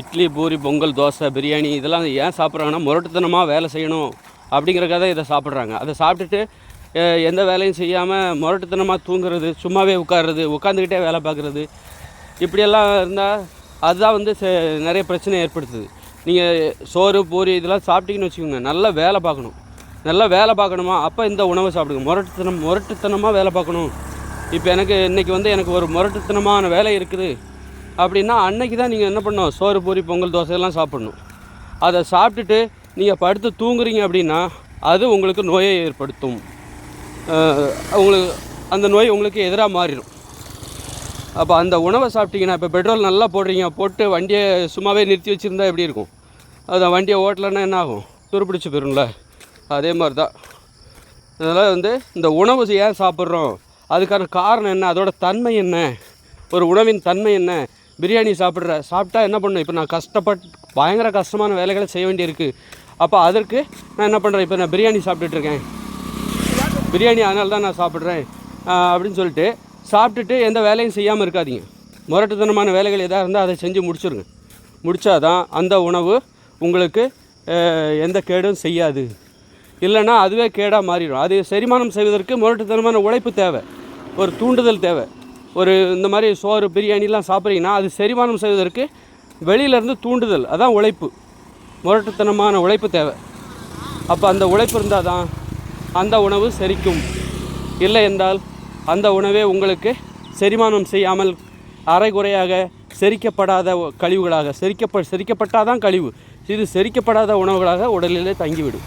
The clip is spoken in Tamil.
இட்லி பூரி பொங்கல் தோசை பிரியாணி இதெல்லாம் ஏன் சாப்பிட்றாங்கன்னா முரட்டுத்தனமாக வேலை செய்யணும் அப்படிங்கிறக்காக தான் இதை சாப்பிட்றாங்க. அதை சாப்பிட்டுட்டு எந்த வேலையும் செய்யாமல் முரட்டுத்தனமாக தூங்குறது சும்மாவே உட்கார்றது உட்காந்துக்கிட்டே வேலை பார்க்குறது இப்படியெல்லாம் இருந்தால் அதுதான் வந்து நிறைய பிரச்சனை ஏற்படுத்துது. நீங்கள் சோறு பூரி இதெல்லாம் சாப்பிட்டீங்கன்னு வச்சுக்கோங்க நல்லா வேலை பார்க்கணும். நல்லா வேலை பார்க்கணுமா? அப்போ இந்த உணவை சாப்பிடுங்க. முரட்டுத்தனம் முரட்டுத்தனமாக வேலை பார்க்கணும். இப்போ எனக்கு இன்றைக்கி வந்து எனக்கு ஒரு முரட்டுத்தனமான வேலை இருக்குது. அப்படின்னா அன்னைக்கு தான் நீங்கள் என்ன பண்ணணும்? சோறு பூரி பொங்கல் தோசையெல்லாம் சாப்பிடணும். அதை சாப்பிட்டுட்டு நீங்கள் படுத்து தூங்குறீங்க அப்படின்னா அது உங்களுக்கு நோயை ஏற்படுத்தும். உங்களுக்கு அந்த நோய் உங்களுக்கு எதிராக மாறிடும். அப்போ அந்த உணவை சாப்பிட்டீங்கன்னா இப்போ பெட்ரோல் நல்லா போடுறீங்க போட்டு வண்டியை சும்மாவே நிறுத்தி வச்சுருந்தா எப்படி இருக்கும்? அது வண்டியை ஓட்டலைன்னா என்ன ஆகும்? துருப்பிடிச்சு போயிரும்ல. அதே மாதிரி தான் அதனால் வந்து இந்த உணவு ஏன் சாப்பிட்றோம்? அதுக்கான காரணம் என்ன? அதோட தன்மை என்ன? ஒரு உணவின் தன்மை என்ன? பிரியாணி சாப்பிட்ற சாப்பிட்டா என்ன பண்ணணும் இப்போ நான் கஷ்டப்பட்டு பயங்கர கஷ்டமான வேலைகளை செய்ய வேண்டியிருக்கு. அப்போ அதற்கு நான் என்ன பண்ணுறேன் இப்போ நான் பிரியாணி சாப்பிட்டுட்ருக்கேன் பிரியாணி அதனால தான் நான் சாப்பிட்றேன். அப்படின்னு சொல்லிட்டு சாப்பிட்டுட்டு எந்த வேலையும் செய்யாமல் இருக்காதீங்க. முரட்டுத்தனமான வேலைகள் எதாக இருந்தால் அதை செஞ்சு முடிச்சிருங்க. முடிச்சாதான் அந்த உணவு உங்களுக்கு எந்த கேடும் செய்யாது. இல்லைன்னா அதுவே கேடாக மாறிடும். அது செரிமானம் செய்வதற்கு முரட்டுத்தனமான உழைப்பு தேவை. ஒரு தூண்டுதல் தேவை. ஒரு இந்த மாதிரி சோறு பிரியாணிலாம் சாப்பிட்றீங்கன்னா அது செரிமானம் செய்வதற்கு வெளியிலேருந்து தூண்டுதல். அதான் உழைப்பு. முரட்டுத்தனமான உழைப்பு தேவை. அப்போ அந்த உழைப்பு இருந்தால் தான் அந்த உணவு செரிக்கும். இல்லை என்றால் அந்த உணவே உங்களுக்கு செரிமானம் செய்யாமல் அரைகுறையாக செரிக்கப்படாத கழிவுகளாக செரிக்கப்ப செரிக்கப்பட்டால் தான் கழிவு. இது செரிக்கப்படாத உணவுகளாக உடலிலே தங்கிவிடும்.